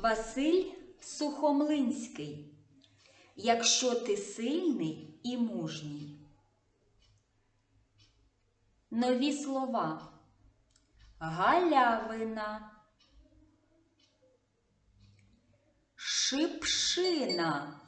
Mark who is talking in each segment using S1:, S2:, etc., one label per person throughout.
S1: Василь Сухомлинський. Якщо ти сильний і мужній. Нові слова. Галявина. Шипшина.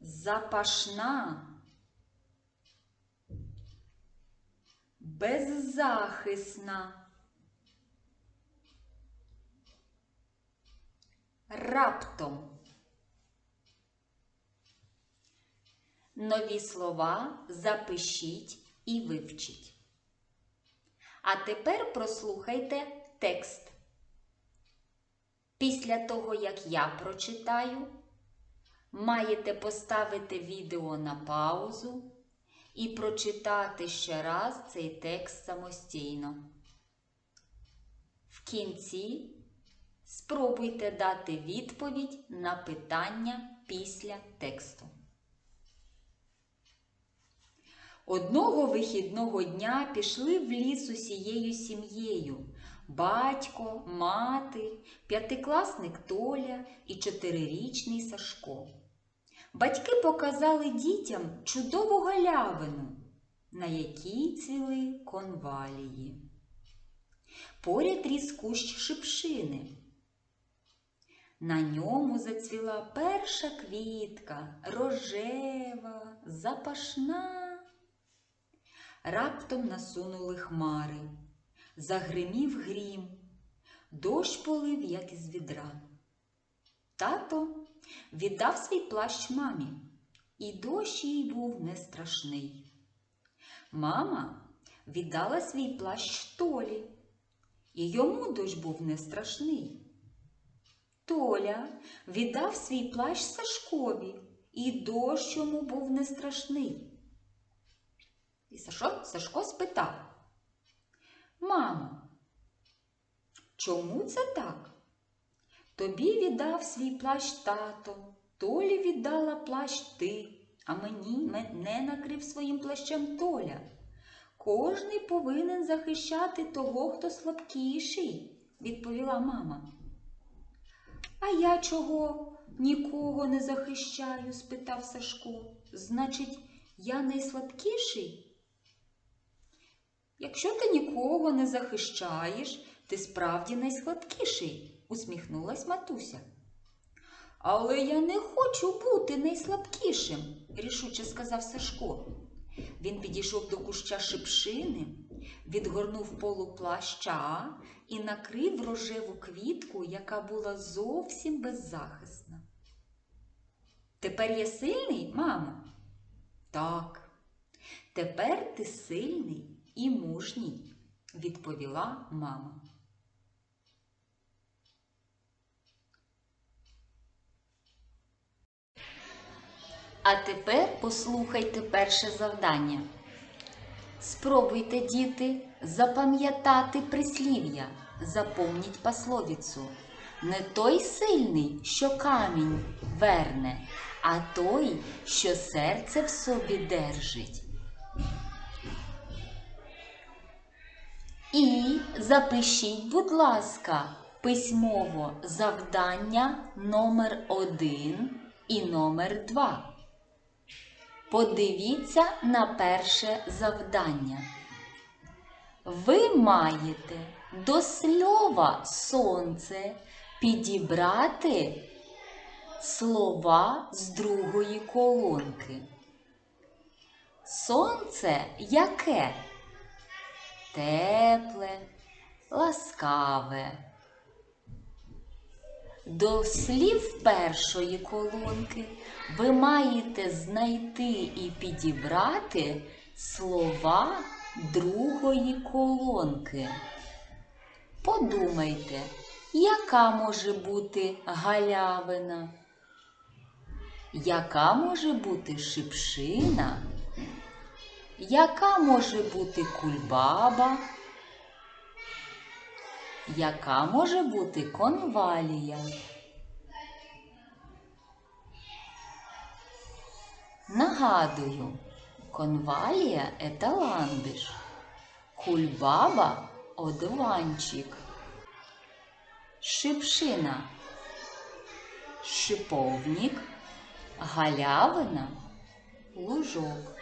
S1: Запашна. Беззахисна. Раптом. Нові слова запишіть і вивчіть. А тепер прослухайте текст. Після того, як я прочитаю, маєте поставити відео на паузу і прочитати ще раз цей текст самостійно. В кінці спробуйте дати відповідь на питання після тексту. Одного вихідного дня пішли в ліс усією сім'єю. Батько, мати, п'ятикласник Толя і чотирирічний Сашко. Батьки показали дітям чудову галявину, на якій цвіли конвалії. Поряд ріс кущ шипшини. На ньому зацвіла перша квітка, рожева, запашна. Раптом насунули хмари, загримів грім, дощ полив, як із відра. Тато віддав свій плащ мамі, і дощ їй був не страшний. Мама віддала свій плащ Толі, і йому дощ був не страшний. Толя віддав свій плащ Сашкові, і дощ йому був не страшний. І Сашо, Сашко спитав, Мамо, чому це так? Тобі віддав свій плащ тато, Толі віддала плащ ти, а мені не накрив своїм плащем Толя. Кожний повинен захищати того, хто слабкіший, відповіла мама. А я чого нікого не захищаю? спитав Сашко. Значить, я найслабкіший? Якщо ти нікого не захищаєш, ти справді найслабкіший, усміхнулась матуся. Але я не хочу бути найслабкішим, рішуче сказав Сашко. Він підійшов до куща шипшини, відгорнув полу плаща і накрив рожеву квітку, яка була зовсім беззахисна. Тепер я сильний, мамо? Так, тепер ти сильний і мужній, відповіла мама. А тепер послухайте перше завдання. Спробуйте, діти, запам'ятати прислів'я, запомніть пословицю. Не той сильний, що камінь верне, а той, що серце в собі держить. І запишіть, будь ласка, письмово завдання номер 1 і номер 2. Подивіться на перше завдання. Ви маєте до слова сонце підібрати слова з другої колонки. Сонце яке? Тепле, ласкаве. До слів першої колонки ви маєте знайти і підібрати слова другої колонки. Подумайте, яка може бути галявина? Яка може бути шипшина? Яка може бути кульбаба? Яка може бути конвалія? Нагадую, конвалія – это ландиш, кульбаба – одуванчик, шипшина, шиповник, галявина, лужок.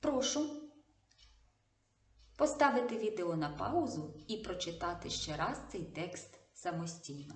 S1: Прошу поставити відео на паузу і прочитати ще раз цей текст самостійно.